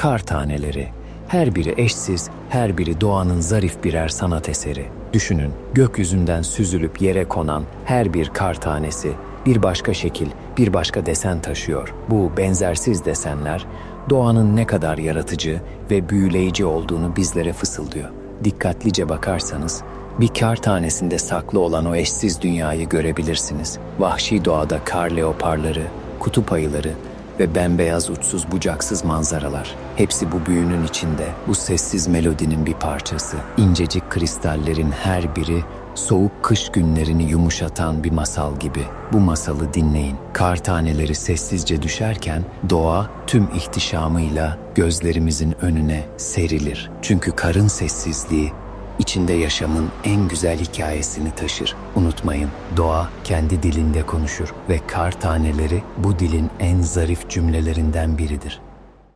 Kar taneleri. Her biri eşsiz, her biri doğanın zarif birer sanat eseri. Düşünün, gökyüzünden süzülüp yere konan her bir kar tanesi bir başka şekil, bir başka desen taşıyor. Bu benzersiz desenler doğanın ne kadar yaratıcı ve büyüleyici olduğunu bizlere fısıldıyor. Dikkatlice bakarsanız bir kar tanesinde saklı olan o eşsiz dünyayı görebilirsiniz. Vahşi doğada kar leoparları, kutup ayıları ve bembeyaz uçsuz bucaksız manzaralar. Hepsi bu büyünün içinde, bu sessiz melodinin bir parçası. İncecik kristallerin her biri soğuk kış günlerini yumuşatan bir masal gibi. Bu masalı dinleyin. Kar taneleri sessizce düşerken doğa tüm ihtişamıyla gözlerimizin önüne serilir. Çünkü karın sessizliği içinde yaşamın en güzel hikayesini taşır. Unutmayın, doğa kendi dilinde konuşur ve kar taneleri bu dilin en zarif cümlelerinden biridir.